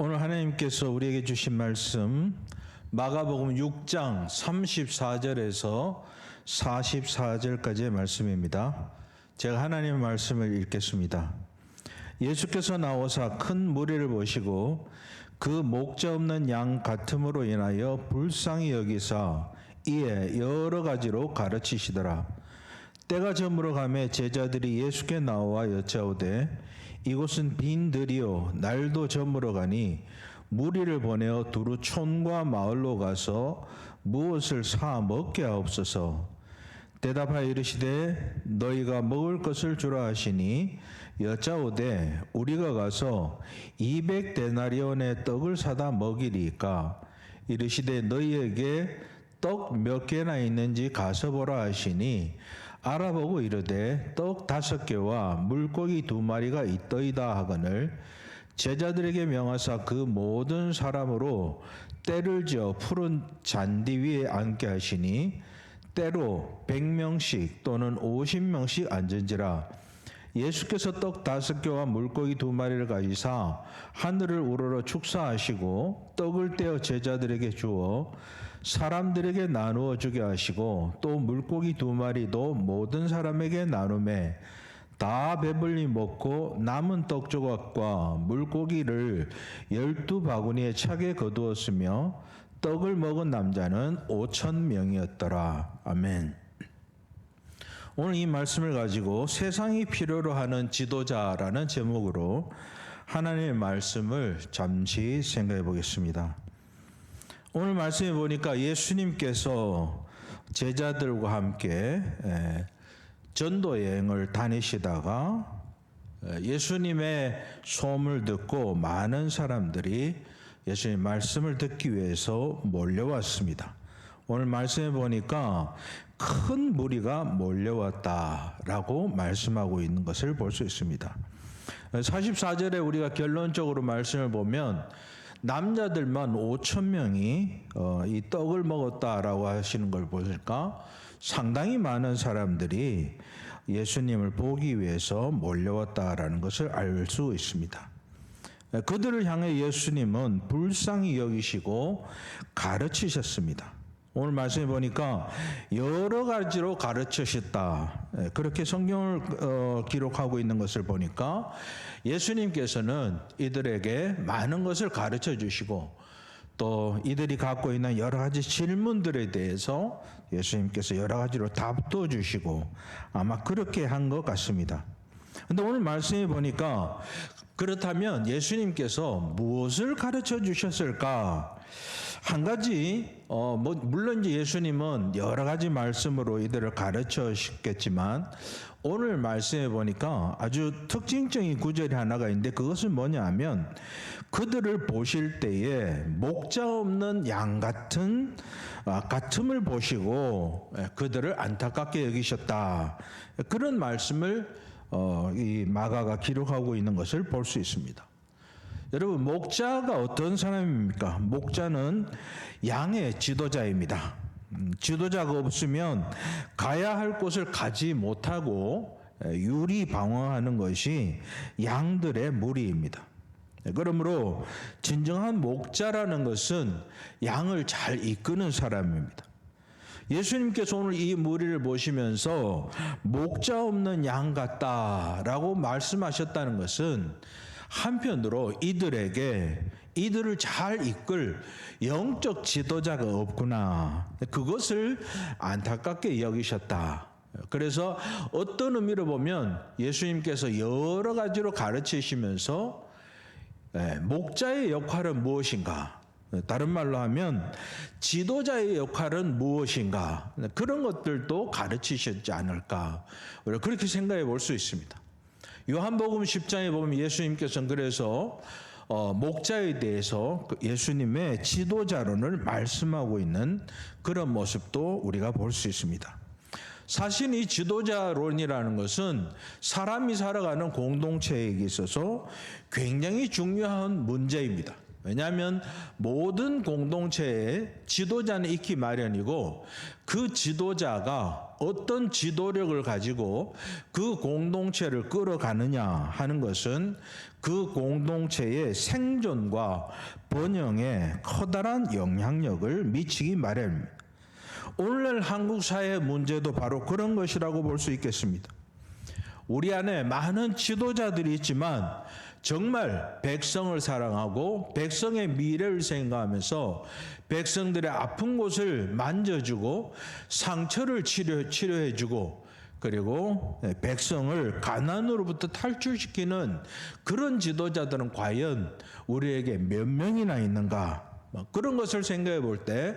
오늘 하나님께서 우리에게 주신 말씀 마가복음 6장 34절에서 44절까지의 말씀입니다. 제가 하나님의 말씀을 읽겠습니다. 예수께서 나오사 큰 무리를 보시고 그 목자 없는 양 같음으로 인하여 불쌍히 여기사 이에 여러 가지로 가르치시더라. 때가 저물어 가매 제자들이 예수께 나와 여짜오되 이곳은 빈 들이요 날도 저물어 가니 무리를 보내어 두루 촌과 마을로 가서 무엇을 사 먹게 하옵소서. 대답하여 이르시되 너희가 먹을 것을 주라 하시니 여짜오되 우리가 가서 200 데나리온의 떡을 사다 먹이리까? 이르시되 너희에게 떡 몇 개나 있는지 가서 보라 하시니 알아보고 이르되 떡 다섯 개와 물고기 두 마리가 있더이다 하거늘 제자들에게 명하사 그 모든 사람으로 때를 지어 푸른 잔디 위에 앉게 하시니 때로 100명씩 또는 50명씩 앉은지라. 예수께서 떡 다섯 개와 물고기 두 마리를 가지사 하늘을 우러러 축사하시고 떡을 떼어 제자들에게 주어 사람들에게 나누어 주게 하시고 또 물고기 두 마리도 모든 사람에게 나눔에 다 배불리 먹고 남은 떡 조각과 물고기를 열두 바구니에 차게 거두었으며 떡을 먹은 남자는 오천 명이었더라. 아멘. 오늘 이 말씀을 가지고 세상이 필요로 하는 지도자라는 제목으로 하나님의 말씀을 잠시 생각해 보겠습니다. 오늘 말씀해 보니까 예수님께서 제자들과 함께 에, 전도 여행을 다니시다가 에, 예수님의 소음을 듣고 많은 사람들이 예수님 말씀을 듣기 위해서 몰려왔습니다. 오늘 말씀해 보니까 큰 무리가 몰려왔다라고 말씀하고 있는 것을 볼 수 있습니다. 44절에 우리가 결론적으로 말씀을 보면 남자들만 5천 명이 어, 이 떡을 먹었다라고 하시는 걸 보니까 상당히 많은 사람들이 예수님을 보기 위해서 몰려왔다라는 것을 알 수 있습니다. 그들을 향해 예수님은 불쌍히 여기시고 가르치셨습니다. 오늘 말씀해 보니까 여러 가지로 가르치셨다. 예, 그렇게 성경을 어, 기록하고 있는 것을 보니까 예수님께서는 이들에게 많은 것을 가르쳐 주시고 또 이들이 갖고 있는 여러 가지 질문들에 대해서 예수님께서 여러 가지로 답도 주시고 아마 그렇게 한 것 같습니다. 근데 오늘 말씀해 보니까 그렇다면 예수님께서 무엇을 가르쳐 주셨을까? 한 가지, 어, 뭐, 물론 이제 예수님은 여러 가지 말씀으로 이들을 가르쳐 주셨겠지만, 오늘 말씀해 보니까 아주 특징적인 구절이 하나가 있는데 그것은 뭐냐 하면 그들을 보실 때에 목자 없는 양 같은 아, 같음을 보시고 예, 그들을 안타깝게 여기셨다. 그런 말씀을 어, 이 마가가 기록하고 있는 것을 볼 수 있습니다. 여러분, 목자가 어떤 사람입니까? 목자는 양의 지도자입니다. 음, 지도자가 없으면 가야 할 곳을 가지 못하고 유리 방황하는 것이 양들의 무리입니다. 그러므로 진정한 목자라는 것은 양을 잘 이끄는 사람입니다. 예수님께서 오늘 이 무리를 보시면서 목자 없는 양 같다라고 말씀하셨다는 것은 한편으로 이들에게 이들을 잘 이끌 영적 지도자가 없구나. 그것을 안타깝게 여기셨다. 그래서 어떤 의미로 보면 예수님께서 여러 가지로 가르치시면서 예, 목자의 역할은 무엇인가? 다른 말로 하면 지도자의 역할은 무엇인가? 그런 것들도 가르치셨지 않을까? 그렇게 생각해 볼 수 있습니다. 요한복음 10장에 보면 예수님께서는 그래서 어, 목자에 대해서 그 예수님의 지도자론을 말씀하고 있는 그런 모습도 우리가 볼 수 있습니다. 사실 이 지도자론이라는 것은 사람이 살아가는 공동체에 있어서 굉장히 중요한 문제입니다. 왜냐하면 모든 공동체에 지도자는 있기 마련이고 그 지도자가 어떤 지도력을 가지고 그 공동체를 끌어가느냐 하는 것은 그 공동체의 생존과 번영에 커다란 영향력을 미치기 마련입니다. 오늘날 한국 사회의 문제도 바로 그런 것이라고 볼 수 있겠습니다. 우리 안에 많은 지도자들이 있지만 정말 백성을 사랑하고 백성의 미래를 생각하면서 백성들의 아픈 곳을 만져주고 상처를 치료, 치료해주고 그리고 백성을 가난으로부터 탈출시키는 그런 지도자들은 과연 우리에게 몇 명이나 있는가? 뭐 그런 것을 생각해 볼 때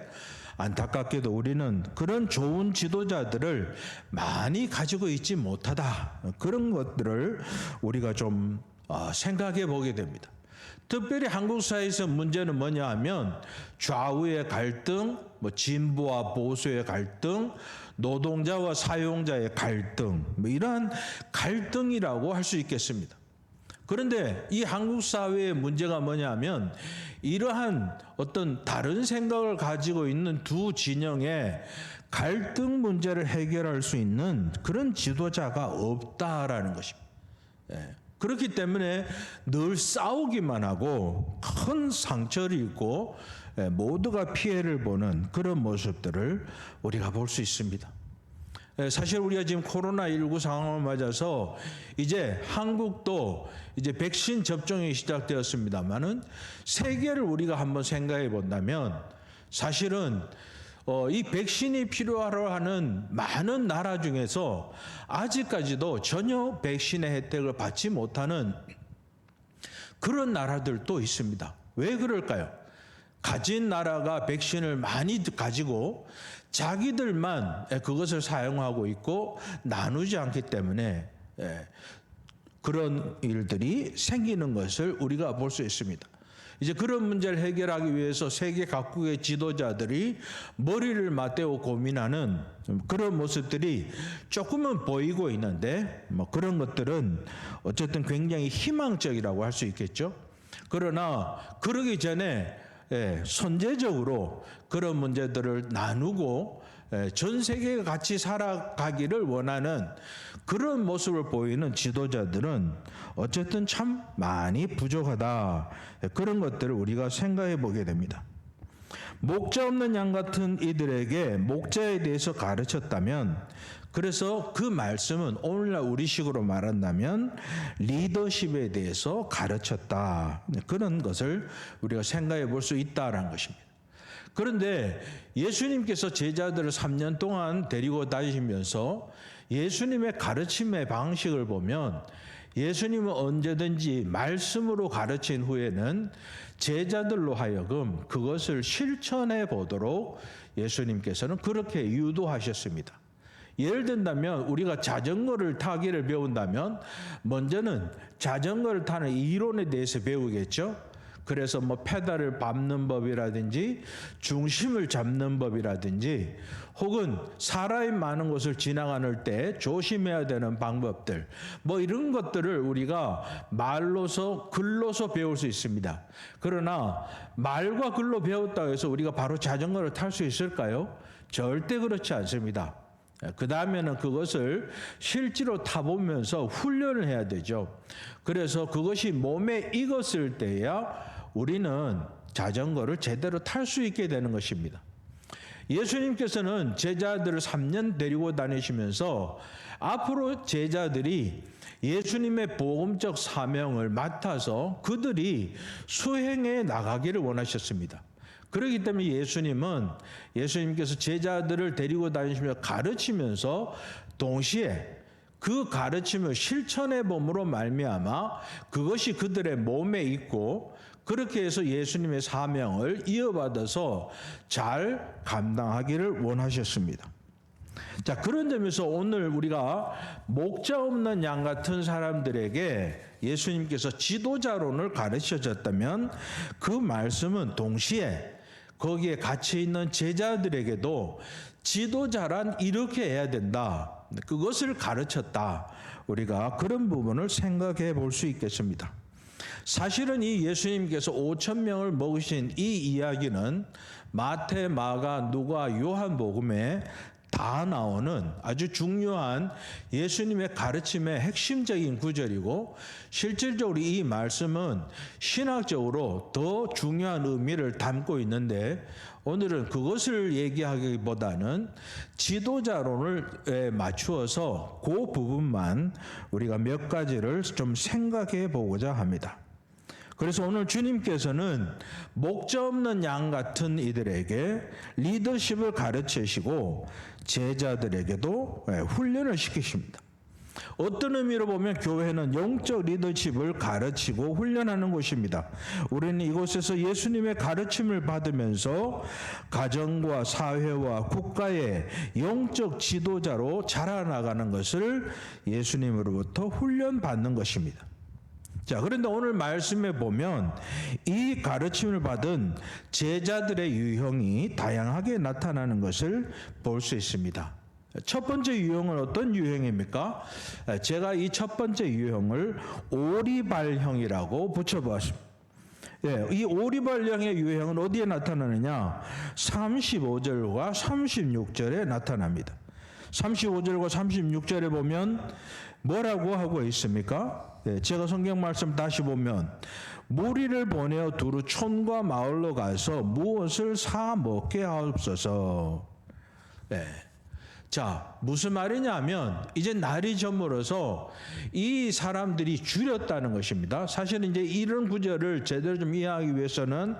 안타깝게도 우리는 그런 좋은 지도자들을 많이 가지고 있지 못하다. 그런 것들을 우리가 좀 어, 생각해 보게 됩니다. 특별히 한국 사회에서 문제는 뭐냐 하면 좌우의 갈등, 뭐 진보와 보수의 갈등, 노동자와 사용자의 갈등, 뭐 이러한 갈등이라고 할 수 있겠습니다. 그런데 이 한국 사회의 문제가 뭐냐면 이러한 어떤 다른 생각을 가지고 있는 두 진영의 갈등 문제를 해결할 수 있는 그런 지도자가 없다라는 것입니다. 예. 그렇기 때문에 늘 싸우기만 하고 큰 상처를 입고 예, 모두가 피해를 보는 그런 모습들을 우리가 볼 수 있습니다. 예, 사실 우리가 지금 코로나19 상황을 맞아서 이제 한국도 이제 백신 접종이 시작되었습니다만은 세계를 우리가 한번 생각해 본다면 사실은 어, 이 백신이 필요하러 하는 많은 나라 중에서 아직까지도 전혀 백신의 혜택을 받지 못하는 그런 나라들도 있습니다. 왜 그럴까요? 가진 나라가 백신을 많이 가지고 자기들만 그것을 사용하고 있고 나누지 않기 때문에 예, 그런 일들이 생기는 것을 우리가 볼 수 있습니다. 이제 그런 문제를 해결하기 위해서 세계 각국의 지도자들이 머리를 맞대고 고민하는 그런 모습들이 조금은 보이고 있는데 뭐 그런 것들은 어쨌든 굉장히 희망적이라고 할 수 있겠죠. 그러나 그러기 전에 예, 선제적으로 그런 문제들을 나누고 예, 전 세계가 같이 살아가기를 원하는 그런 모습을 보이는 지도자들은 어쨌든 참 많이 부족하다. 예, 그런 것들을 우리가 생각해 보게 됩니다. 목자 없는 양 같은 이들에게 목자에 대해서 가르쳤다면 그래서 그 말씀은 오늘날 우리식으로 말한다면 리더십에 대해서 가르쳤다. 그런 것을 우리가 생각해 볼 수 있다라는 것입니다. 그런데 예수님께서 제자들을 3년 동안 데리고 다니시면서 예수님의 가르침의 방식을 보면 예수님은 언제든지 말씀으로 가르친 후에는 제자들로 하여금 그것을 실천해 보도록 예수님께서는 그렇게 유도하셨습니다. 예를 든다면 우리가 자전거를 타기를 배운다면 먼저는 자전거를 타는 이론에 대해서 배우겠죠. 그래서 뭐 페달을 밟는 법이라든지 중심을 잡는 법이라든지 혹은 사람이 많은 곳을 지나가는 때 조심해야 되는 방법들 뭐 이런 것들을 우리가 말로서 글로서 배울 수 있습니다. 그러나 말과 글로 배웠다고 해서 우리가 바로 자전거를 탈 수 있을까요? 절대 그렇지 않습니다. 그 다음에는 그것을 실제로 타보면서 훈련을 해야 되죠. 그래서 그것이 몸에 익었을 때야 우리는 자전거를 제대로 탈 수 있게 되는 것입니다. 예수님께서는 제자들을 3년 데리고 다니시면서 앞으로 제자들이 예수님의 복음적 사명을 맡아서 그들이 수행해 나가기를 원하셨습니다. 그렇기 때문에 예수님은 예수님께서 제자들을 데리고 다니시며 가르치면서 동시에 그 가르침을 실천해 봄으로 말미암아 그것이 그들의 몸에 있고 그렇게 해서 예수님의 사명을 이어받아서 잘 감당하기를 원하셨습니다. 자, 그런 점에서 오늘 우리가 목자 없는 양 같은 사람들에게 예수님께서 지도자론을 가르쳐줬다면 그 말씀은 동시에 거기에 같이 있는 제자들에게도 지도자란 이렇게 해야 된다. 그것을 가르쳤다. 우리가 그런 부분을 생각해 볼 수 있겠습니다. 사실은 이 예수님께서 5천 명을 먹으신 이 이야기는 마태, 마가, 누가, 요한복음에 다 나오는 아주 중요한 예수님의 가르침의 핵심적인 구절이고 실질적으로 이 말씀은 신학적으로 더 중요한 의미를 담고 있는데 오늘은 그것을 얘기하기보다는 지도자론을 맞추어서 그 부분만 우리가 몇 가지를 좀 생각해 보고자 합니다. 그래서 오늘 주님께서는 목자 없는 양 같은 이들에게 리더십을 가르치시고 제자들에게도 예, 훈련을 시키십니다. 어떤 의미로 보면 교회는 영적 리더십을 가르치고 훈련하는 곳입니다. 우리는 이곳에서 예수님의 가르침을 받으면서 가정과 사회와 국가의 영적 지도자로 자라나가는 것을 예수님으로부터 훈련받는 것입니다. 자, 그런데 오늘 말씀에 보면 이 가르침을 받은 제자들의 유형이 다양하게 나타나는 것을 볼 수 있습니다. 첫 번째 유형은 어떤 유형입니까? 제가 이 첫 번째 유형을 오리발형이라고 붙여보았습니다. 예, 이 오리발형의 유형은 어디에 나타나느냐? 35절과 36절에 나타납니다. 35절과 36절에 보면 뭐라고 하고 있습니까? 예, 제가 성경 말씀 다시 보면 무리를 보내어 두루 촌과 마을로 가서 무엇을 사 먹게 하옵소서. 예. 자, 무슨 말이냐면 이제 날이 저물어서 이 사람들이 줄였다는 것입니다. 사실은 이제 이런 구절을 제대로 좀 이해하기 위해서는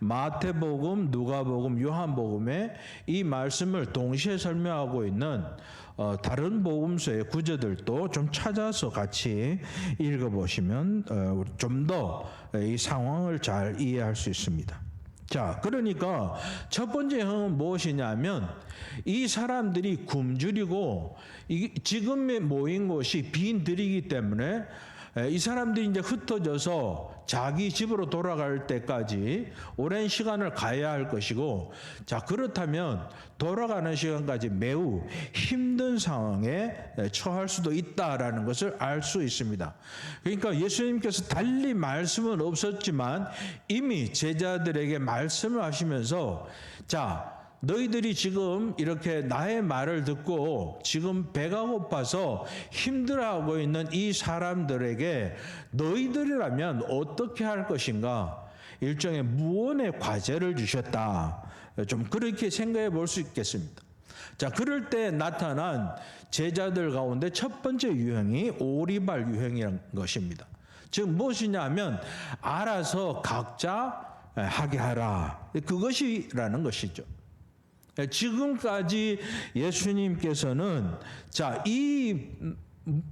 마태복음, 누가복음, 요한복음에 이 말씀을 동시에 설명하고 있는 어, 다른 복음서의 구절들도 좀 찾아서 같이 읽어보시면 어, 좀더 이 상황을 잘 이해할 수 있습니다. 자, 그러니까 첫 번째 형은 무엇이냐면 이 사람들이 굶주리고 이 지금 모인 곳이 빈들이기 때문에 이 사람들이 이제 흩어져서 자기 집으로 돌아갈 때까지 오랜 시간을 가야 할 것이고 자 그렇다면 돌아가는 시간까지 매우 힘든 상황에 처할 수도 있다라는 것을 알 수 있습니다. 그러니까 예수님께서 달리 말씀은 없었지만 이미 제자들에게 말씀을 하시면서 자 너희들이 지금 이렇게 나의 말을 듣고 지금 배가 고파서 힘들어하고 있는 이 사람들에게 너희들이라면 어떻게 할 것인가? 일종의 무언의 과제를 주셨다. 좀 그렇게 생각해 볼 수 있겠습니다. 자, 그럴 때 나타난 제자들 가운데 첫 번째 유형이 오리발 유형이라는 것입니다. 즉 무엇이냐 하면 알아서 각자 하게 하라. 그것이라는 것이죠. 예, 지금까지 예수님께서는 자, 이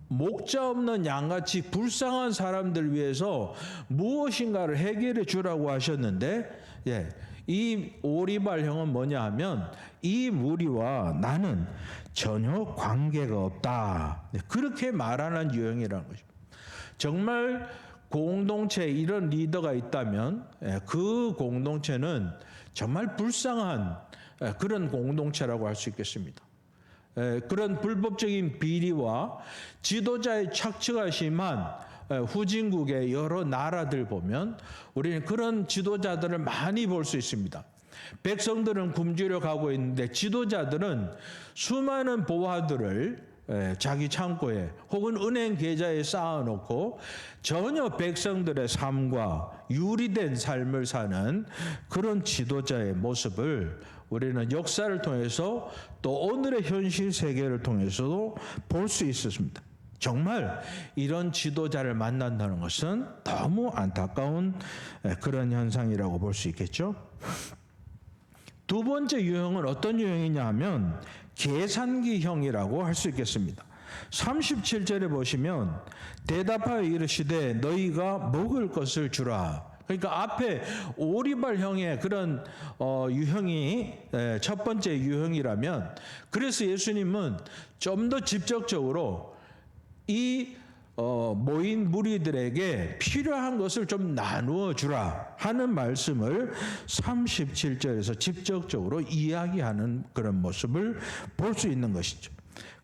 목자 없는 양같이 불쌍한 사람들 위해서 무엇인가를 해결해 주라고 하셨는데, 예, 이 오리발형은 뭐냐 하면 이 무리와 나는 전혀 관계가 없다. 네, 그렇게 말하는 유형이라는 것입니다. 정말 공동체에 이런 리더가 있다면 예, 그 공동체는 정말 불쌍한 예, 그런 공동체라고 할 수 있겠습니다. 예, 그런 불법적인 비리와 지도자의 착취가 심한 예, 후진국의 여러 나라들 보면 우리는 그런 지도자들을 많이 볼 수 있습니다. 백성들은 굶주려 가고 있는데 지도자들은 수많은 보화들을 자기 창고에 혹은 은행 계좌에 쌓아놓고 전혀 백성들의 삶과 유리된 삶을 사는 그런 지도자의 모습을 우리는 역사를 통해서 또 오늘의 현실 세계를 통해서도 볼 수 있었습니다. 정말 이런 지도자를 만난다는 것은 너무 안타까운 그런 현상이라고 볼 수 있겠죠. 두 번째 유형은 어떤 유형이냐 하면 계산기형이라고 할 수 있겠습니다. 37절에 보시면 대답하여 이르시되 너희가 먹을 것을 주라. 그러니까 앞에 오리발형의 그런 어, 유형이 에, 첫 번째 유형이라면 그래서 예수님은 좀 더 직접적으로 이 어, 모인 무리들에게 필요한 것을 좀 나누어 주라 하는 말씀을 37절에서 직접적으로 이야기하는 그런 모습을 볼 수 있는 것이죠.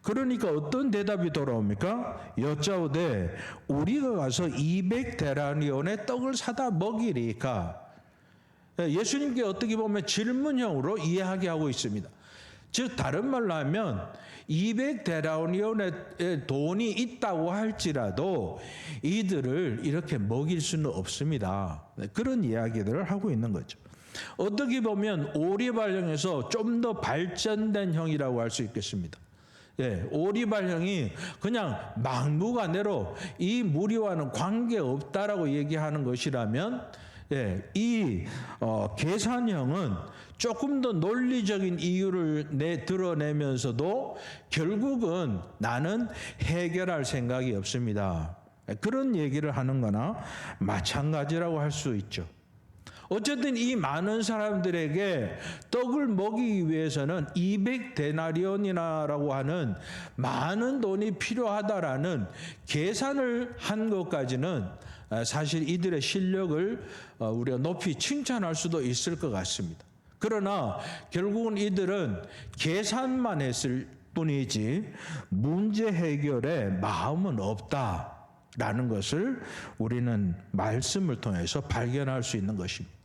그러니까 어떤 대답이 돌아옵니까? 여짜오되 우리가 가서 200데라니온의 떡을 사다 먹이리까. 예수님께 어떻게 보면 질문형으로 이해하게 하고 있습니다. 즉 다른 말로 하면 200데라니온의 돈이 있다고 할지라도 이들을 이렇게 먹일 수는 없습니다. 네, 그런 이야기들을 하고 있는 거죠. 어떻게 보면 오리발형에서 좀 더 발전된 형이라고 할 수 있겠습니다. 예, 오리발형이 그냥 막무가내로 이 무리와는 관계 없다라고 얘기하는 것이라면 예, 이 어, 계산형은 조금 더 논리적인 이유를 내 드러내면서도 결국은 나는 해결할 생각이 없습니다. 예, 그런 얘기를 하는 거나 마찬가지라고 할 수 있죠. 어쨌든 이 많은 사람들에게 떡을 먹이기 위해서는 200데나리온이나라고 하는 많은 돈이 필요하다라는 계산을 한 것까지는 사실 이들의 실력을 어, 우리가 높이 칭찬할 수도 있을 것 같습니다. 그러나 결국은 이들은 계산만 했을 뿐이지 문제 해결에 마음은 없다. 라는 것을 우리는 말씀을 통해서 발견할 수 있는 것입니다.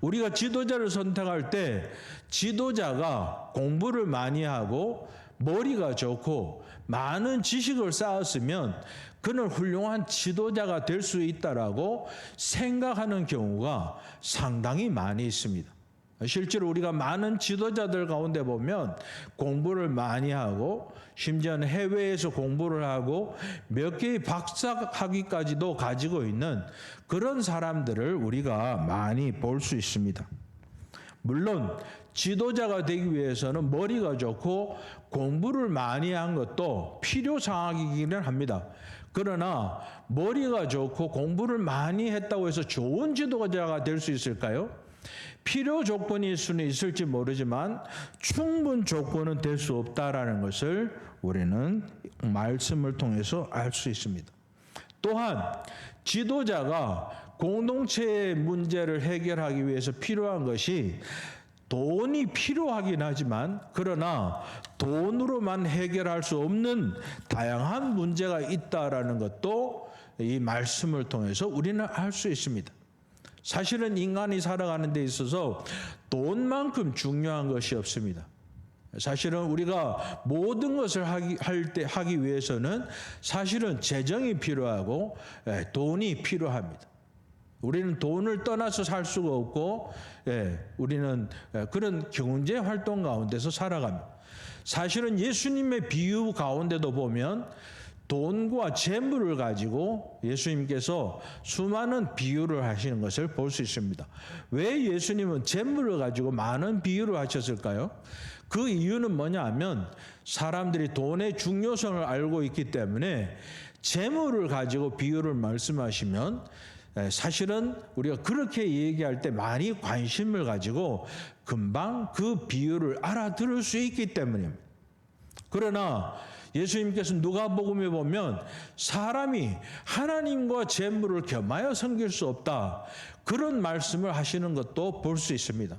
우리가 지도자를 선택할 때 지도자가 공부를 많이 하고 머리가 좋고 많은 지식을 쌓았으면 그는 훌륭한 지도자가 될 수 있다라고 생각하는 경우가 상당히 많이 있습니다. 실제로 우리가 많은 지도자들 가운데 보면 공부를 많이 하고 심지어는 해외에서 공부를 하고 몇 개의 박사 학위까지도 가지고 있는 그런 사람들을 우리가 많이 볼 수 있습니다. 물론 지도자가 되기 위해서는 머리가 좋고 공부를 많이 한 것도 필요 사항이기는 합니다. 그러나 머리가 좋고 공부를 많이 했다고 해서 좋은 지도자가 될 수 있을까요? 필요 조건일 수는 있을지 모르지만 충분 조건은 될 수 없다라는 것을 우리는 말씀을 통해서 알 수 있습니다. 또한 지도자가 공동체의 문제를 해결하기 위해서 필요한 것이 돈이 필요하긴 하지만 그러나 돈으로만 해결할 수 없는 다양한 문제가 있다라는 것도 이 말씀을 통해서 우리는 알 수 있습니다. 사실은 인간이 살아가는 데 있어서 돈만큼 중요한 것이 없습니다. 사실은 우리가 모든 것을 하기, 할 때, 하기 위해서는 사실은 재정이 필요하고 예, 돈이 필요합니다. 우리는 돈을 떠나서 살 수가 없고, 예, 우리는 예, 그런 경제 활동 가운데서 살아갑니다. 사실은 예수님의 비유 가운데도 보면 돈과 재물을 가지고 예수님께서 수많은 비유를 하시는 것을 볼 수 있습니다. 왜 예수님은 재물을 가지고 많은 비유를 하셨을까요? 그 이유는 뭐냐 하면 사람들이 돈의 중요성을 알고 있기 때문에 재물을 가지고 비유를 말씀하시면 사실은 우리가 그렇게 얘기할 때 많이 관심을 가지고 금방 그 비유를 알아들을 수 있기 때문입니다. 그러나 예수님께서 누가복음에 보면 사람이 하나님과 재물을 겸하여 섬길 수 없다. 그런 말씀을 하시는 것도 볼 수 있습니다.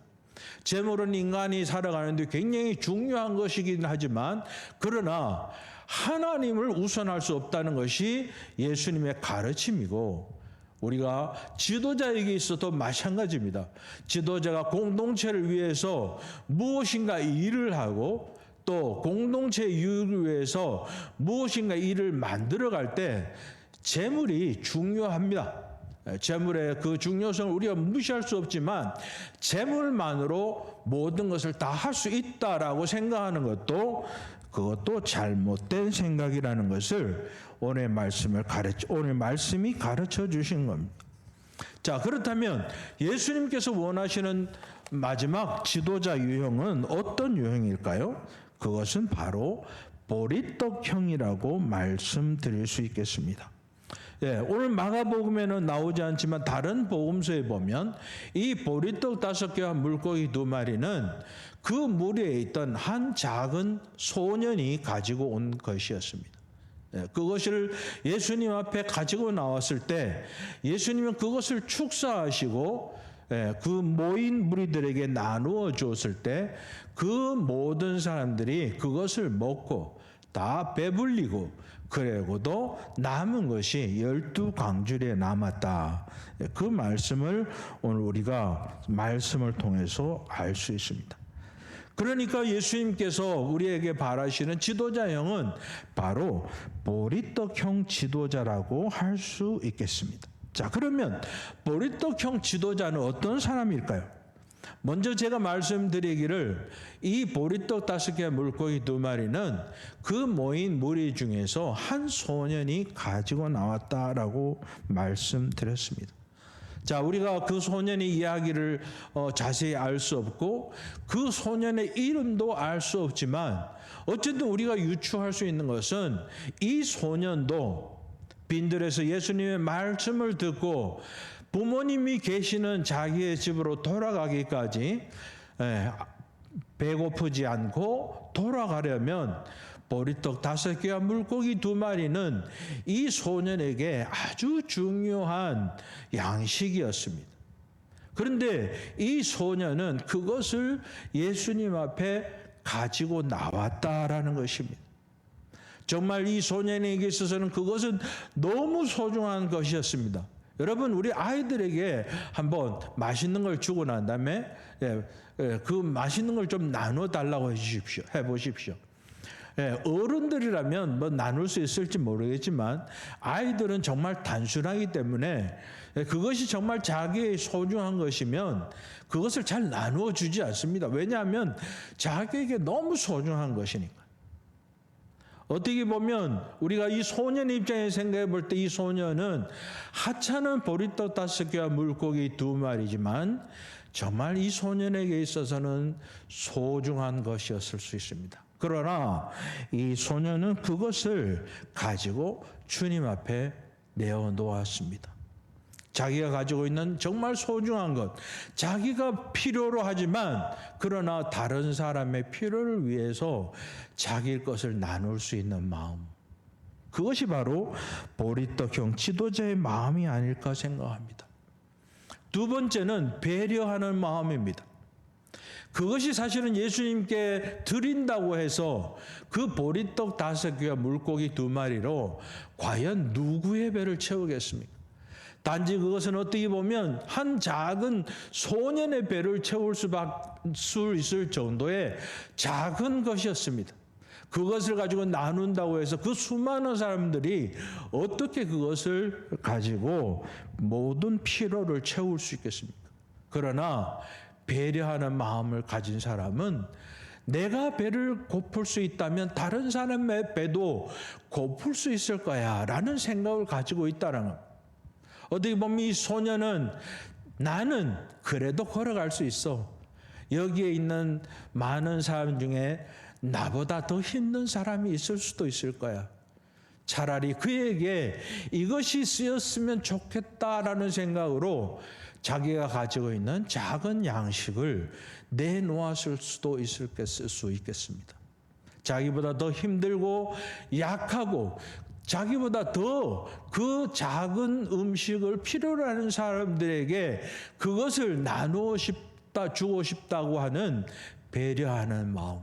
재물은 인간이 살아가는데 굉장히 중요한 것이긴 하지만 그러나 하나님을 우선할 수 없다는 것이 예수님의 가르침이고 우리가 지도자에게 있어도 마찬가지입니다. 지도자가 공동체를 위해서 무엇인가 일을 하고 또 공동체 유익을 위해서 무엇인가 일을 만들어 갈 때 재물이 중요합니다. 재물의 그 중요성을 우리가 무시할 수 없지만 재물만으로 모든 것을 다 할 수 있다라고 생각하는 것도 그것도 잘못된 생각이라는 것을 오늘 말씀을 가르쳐 오늘 말씀이 가르쳐 주신 겁니다. 자, 그렇다면 예수님께서 원하시는 마지막 지도자 유형은 어떤 유형일까요? 그것은 바로 보리떡형이라고 말씀드릴 수 있겠습니다. 예, 오늘 마가복음에는 나오지 않지만 다른 복음서에 보면 이 보리떡 다섯 개와 물고기 두 마리는 그 물에 있던 한 작은 소년이 가지고 온 것이었습니다. 예, 그것을 예수님 앞에 가지고 나왔을 때 예수님은 그것을 축사하시고 예, 그 모인 무리들에게 나누어 주었을 때 그 모든 사람들이 그것을 먹고 다 배불리고 그래고도 남은 것이 열두 광주리에 남았다. 그 말씀을 오늘 우리가 말씀을 통해서 알 수 있습니다. 그러니까 예수님께서 우리에게 바라시는 지도자형은 바로 보리떡형 지도자라고 할 수 있겠습니다. 자, 그러면 보리떡형 지도자는 어떤 사람일까요? 먼저 제가 말씀드리기를 이 보리떡 다섯 개 물고기 두 마리는 그 모인 무리 중에서 한 소년이 가지고 나왔다라고 말씀드렸습니다. 자, 우리가 그 소년의 이야기를 어, 자세히 알 수 없고 그 소년의 이름도 알 수 없지만 어쨌든 우리가 유추할 수 있는 것은 이 소년도 빈들에서 예수님의 말씀을 듣고 부모님이 계시는 자기의 집으로 돌아가기까지 예, 배고프지 않고 돌아가려면 보리떡 다섯 개와 물고기 두 마리는 이 소년에게 아주 중요한 양식이었습니다. 그런데 이 소년은 그것을 예수님 앞에 가지고 나왔다라는 것입니다. 정말 이 소년에게 있어서는 그것은 너무 소중한 것이었습니다. 여러분 우리 아이들에게 한번 맛있는 걸 주고 난 다음에 예, 예, 그 맛있는 걸 좀 나눠 달라고 해 주십시오. 해 보십시오. 예, 어른들이라면 뭐 나눌 수 있을지 모르겠지만 아이들은 정말 단순하기 때문에 예, 그것이 정말 자기의 소중한 것이면 그것을 잘 나누어 주지 않습니다. 왜냐하면 자기에게 너무 소중한 것이니까. 어떻게 보면 우리가 이 소년의 입장에 생각해 볼 때 이 소년은 하찮은 보리떡 다섯 개와 물고기 두 마리지만 정말 이 소년에게 있어서는 소중한 것이었을 수 있습니다. 그러나 이 소년은 그것을 가지고 주님 앞에 내어 놓았습니다. 자기가 가지고 있는 정말 소중한 것, 자기가 필요로 하지만 그러나 다른 사람의 필요를 위해서 자기 것을 나눌 수 있는 마음. 그것이 바로 보리떡형 지도자의 마음이 아닐까 생각합니다. 두 번째는 배려하는 마음입니다. 그것이 사실은 예수님께 드린다고 해서 그 보리떡 다섯 개와 물고기 두 마리로 과연 누구의 배를 채우겠습니까? 단지 그것은 어떻게 보면 한 작은 소년의 배를 채울 수밖에 있을 정도의 작은 것이었습니다. 그것을 가지고 나눈다고 해서 그 수많은 사람들이 어떻게 그것을 가지고 모든 필요를 채울 수 있겠습니까? 그러나 배려하는 마음을 가진 사람은 내가 배를 고플 수 있다면 다른 사람의 배도 고플 수 있을 거야 라는 생각을 가지고 있다는 겁니다. 어떻게 보면 이 소녀는 나는 그래도 걸어갈 수 있어. 여기에 있는 많은 사람 중에 나보다 더 힘든 사람이 있을 수도 있을 거야. 차라리 그에게 이것이 쓰였으면 좋겠다라는 생각으로 자기가 가지고 있는 작은 양식을 내놓았을 수도 있을 수 있겠습니다. 자기보다 더 힘들고 약하고 자기보다 더 그 작은 음식을 필요로 하는 사람들에게 그것을 나누고 싶다, 주고 싶다고 하는 배려하는 마음.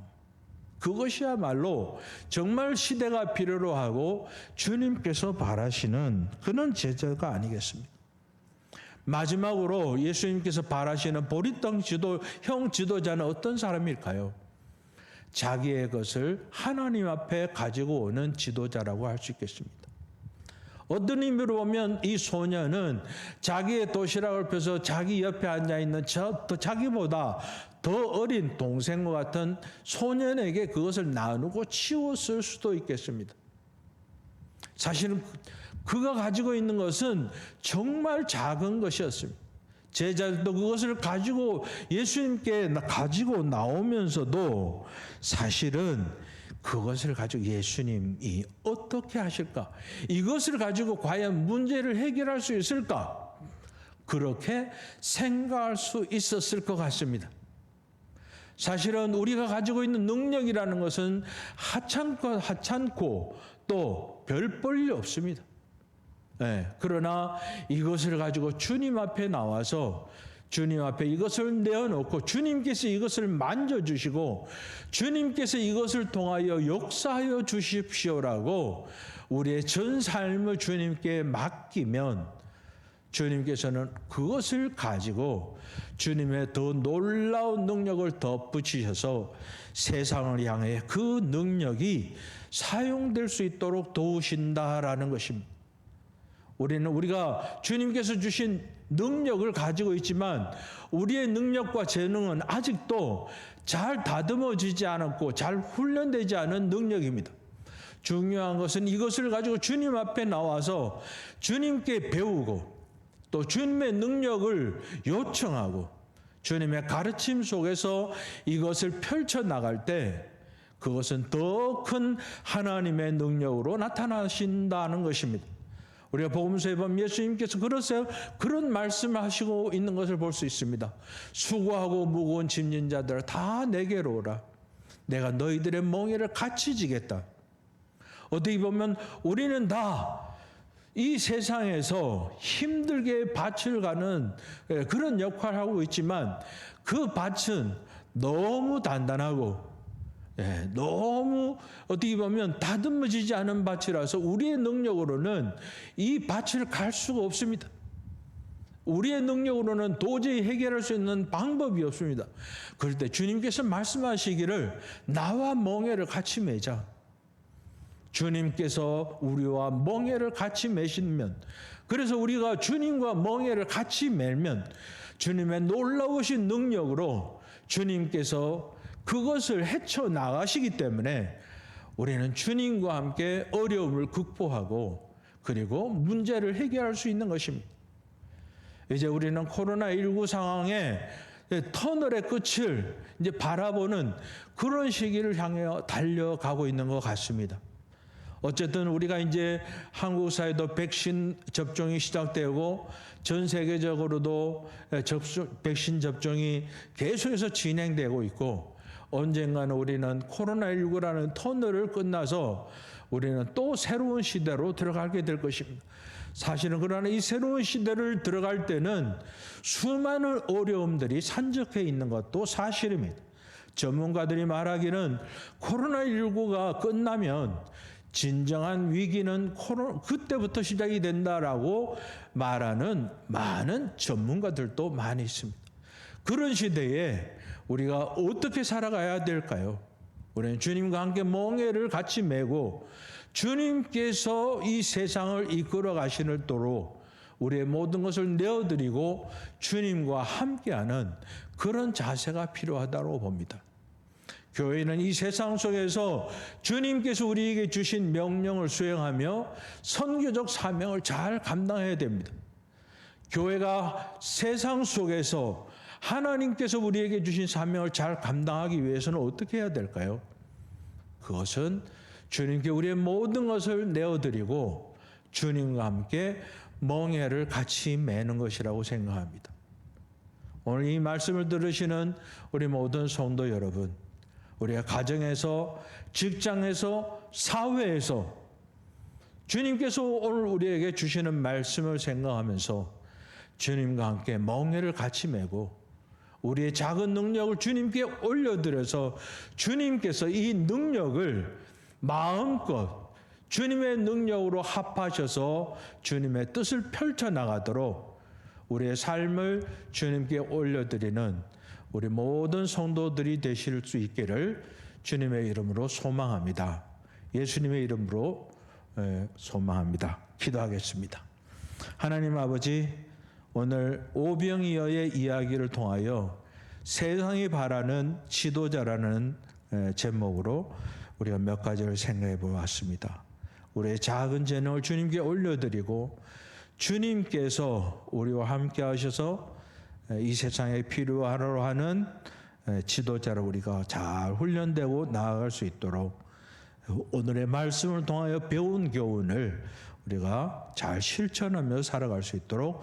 그것이야말로 정말 시대가 필요로 하고 주님께서 바라시는 그런 제자가 아니겠습니까? 마지막으로 예수님께서 바라시는 보리떡 지도, 형 지도자는 어떤 사람일까요? 자기의 것을 하나님 앞에 가지고 오는 지도자라고 할 수 있겠습니다. 어떤 의미로 보면 이 소녀는 자기의 도시락을 펴서 자기 옆에 앉아 있는 저, 또 자기보다 더 어린 동생과 같은 소년에게 그것을 나누고 치웠을 수도 있겠습니다. 사실은 그가 가지고 있는 것은 정말 작은 것이었습니다. 제자들도 그것을 가지고 예수님께 가지고 나오면서도 사실은 그것을 가지고 예수님이 어떻게 하실까? 이것을 가지고 과연 문제를 해결할 수 있을까? 그렇게 생각할 수 있었을 것 같습니다. 사실은 우리가 가지고 있는 능력이라는 것은 하찮고 하찮고 또 별 볼일 없습니다. 네, 그러나 이것을 가지고 주님 앞에 나와서 주님 앞에 이것을 내어놓고 주님께서 이것을 만져주시고 주님께서 이것을 통하여 역사하여 주십시오라고 우리의 전 삶을 주님께 맡기면 주님께서는 그것을 가지고 주님의 더 놀라운 능력을 덧붙이셔서 세상을 향해 그 능력이 사용될 수 있도록 도우신다라는 것입니다. 우리는 우리가 주님께서 주신 능력을 가지고 있지만 우리의 능력과 재능은 아직도 잘 다듬어지지 않았고 잘 훈련되지 않은 능력입니다. 중요한 것은 이것을 가지고 주님 앞에 나와서 주님께 배우고 또 주님의 능력을 요청하고 주님의 가르침 속에서 이것을 펼쳐 나갈 때 그것은 더 큰 하나님의 능력으로 나타나신다는 것입니다. 우리가 복음서에 보면 예수님께서 그러세요. 그런 말씀을 하시고 있는 것을 볼 수 있습니다. 수고하고 무거운 짐진 자들 다 내게로 오라. 내가 너희들의 멍에를 같이 지겠다. 어떻게 보면 우리는 다 이 세상에서 힘들게 밭을 가는 예, 그런 역할을 하고 있지만 그 밭은 너무 단단하고 예, 너무 어떻게 보면 다듬어지지 않은 밭이라서 우리의 능력으로는 이 밭을 갈 수가 없습니다. 우리의 능력으로는 도저히 해결할 수 있는 방법이 없습니다. 그럴 때 주님께서 말씀하시기를 나와 멍에를 같이 매자. 주님께서 우리와 멍에를 같이 매시면 그래서 우리가 주님과 멍에를 같이 매면 주님의 놀라우신 능력으로 주님께서 그것을 헤쳐 나가시기 때문에 우리는 주님과 함께 어려움을 극복하고 그리고 문제를 해결할 수 있는 것입니다. 이제 우리는 코로나19 상황에 터널의 끝을 이제 바라보는 그런 시기를 향해 달려가고 있는 것 같습니다. 어쨌든 우리가 이제 한국 사회도 백신 접종이 시작되고 전 세계적으로도 접종, 백신 접종이 계속해서 진행되고 있고 언젠가는 우리는 코로나19라는 터널을 끝나서 우리는 또 새로운 시대로 들어가게 될 것입니다. 사실은 그러나 이 새로운 시대를 들어갈 때는 수많은 어려움들이 산적해 있는 것도 사실입니다. 전문가들이 말하기는 코로나19가 끝나면 진정한 위기는 코로 그때부터 시작이 된다라고 말하는 많은 전문가들도 많이 있습니다. 그런 시대에 우리가 어떻게 살아가야 될까요? 우리는 주님과 함께 멍에를 같이 메고 주님께서 이 세상을 이끌어 가시는 도로 우리의 모든 것을 내어드리고 주님과 함께하는 그런 자세가 필요하다고 봅니다. 교회는 이 세상 속에서 주님께서 우리에게 주신 명령을 수행하며 선교적 사명을 잘 감당해야 됩니다. 교회가 세상 속에서 하나님께서 우리에게 주신 사명을 잘 감당하기 위해서는 어떻게 해야 될까요? 그것은 주님께 우리의 모든 것을 내어드리고 주님과 함께 멍해를 같이 매는 것이라고 생각합니다. 오늘 이 말씀을 들으시는 우리 모든 성도 여러분, 우리가 가정에서, 직장에서, 사회에서 주님께서 오늘 우리에게 주시는 말씀을 생각하면서 주님과 함께 멍해를 같이 메고 우리의 작은 능력을 주님께 올려드려서 주님께서 이 능력을 마음껏 주님의 능력으로 합하셔서 주님의 뜻을 펼쳐나가도록 우리의 삶을 주님께 올려드리는 우리 모든 성도들이 되실 수 있기를 주님의 이름으로 소망합니다. 예수님의 이름으로 소망합니다. 기도하겠습니다. 하나님 아버지, 오늘 오병이어의 이야기를 통하여 세상이 바라는 지도자라는 제목으로 우리가 몇 가지를 생각해 보았습니다. 우리의 작은 재능을 주님께 올려드리고 주님께서 우리와 함께 하셔서 이 세상에 필요하러 하는 지도자로 우리가 잘 훈련되고 나아갈 수 있도록 오늘의 말씀을 통하여 배운 교훈을 우리가 잘 실천하며 살아갈 수 있도록